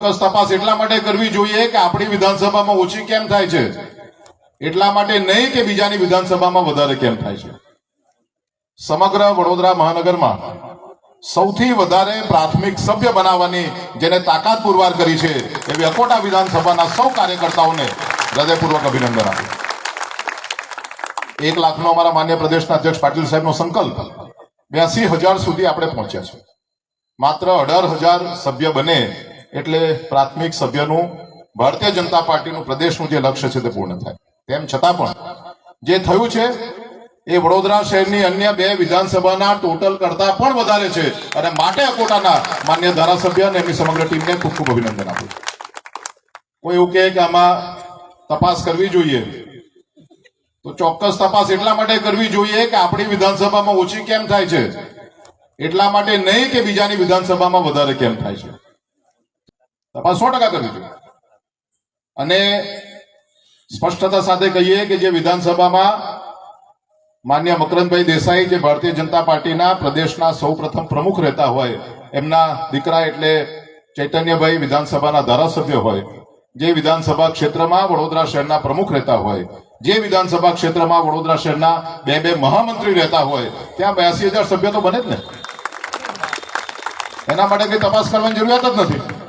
તપાસ એટલા માટે કરવી જોઈએ કે આપણી વિધાનસભામાં ઓછી કેમ થાય છે? એટલા માટે નહીં કે બીજાની વિધાનસભામાં વધારે કેમ થાય છે? સમગ્ર વડોદરા મહાનગરમાં સૌથી વધારે પ્રાથમિક સભ્ય બનાવવાની જેને તાકાત પુરવાર કરી છે એવી અકોટા વિધાનસભાના સૌ કાર્યકર્તાઓને હૃદયપૂર્વક અભિનંદન આપ્યું એક લાખનો અમારા માન્ય પ્રદેશના અધ્યક્ષ પાટીલ સાહેબનો સંકલ્પ બ્યાસી હજાર સુધી આપણે પહોંચ્યા છે. માત્ર અઢાર હજાર સભ્ય બને એટલે પ્રાથમિક સભ્યનું, ભારતીય જનતા પાર્ટીનું પ્રદેશનું જે લક્ષ્ય છે તે પૂર્ણ થાય. તેમ છતાં પણ જે થયું છે, એ વડોદરા શહેરની અન્ય બે વિધાનસભાના ટોટલ કરતા પણ વધારે છે અને માટે અકોટાના માન્ય ધારાસભ્ય અને એમની સમગ્ર ટીમને ખૂબ ખૂબ અભિનંદન આપું. કોઈ એવું કહે કે આમાં તપાસ કરવી જોઈએ? તો ચોક્કસ તપાસ એટલા માટે કરવી જોઈએ કે આપણી વિધાનસભામાં ઓછી કેમ થાય છે? એટલા માટે નહીં કે બીજાની વિધાનસભામાં વધારે કેમ થાય છે? તપાસ સો ટકા કરવી જોઈએ અને સ્પષ્ટતા સાથે કહીએ કે જે વિધાનસભામાં માન્ય મકરંદભાઈ દેસાઈ જે ભારતીય જનતા પાર્ટીના પ્રદેશના સૌ પ્રથમ પ્રમુખ રહેતા હોય, એમના દીકરા એટલે ચૈતન્યભાઈ વિધાનસભાના ધારાસભ્ય હોય, જે વિધાનસભા ક્ષેત્રમાં વડોદરા શહેરના પ્રમુખ રહેતા હોય, જે વિધાનસભા ક્ષેત્રમાં વડોદરા શહેરના બે બે મહામંત્રી રહેતા હોય, ત્યાં બ્યાસી હજાર સભ્ય તો બને જ ને. એના માટે કઈ તપાસ કરવાની જરૂરિયાત જ નથી.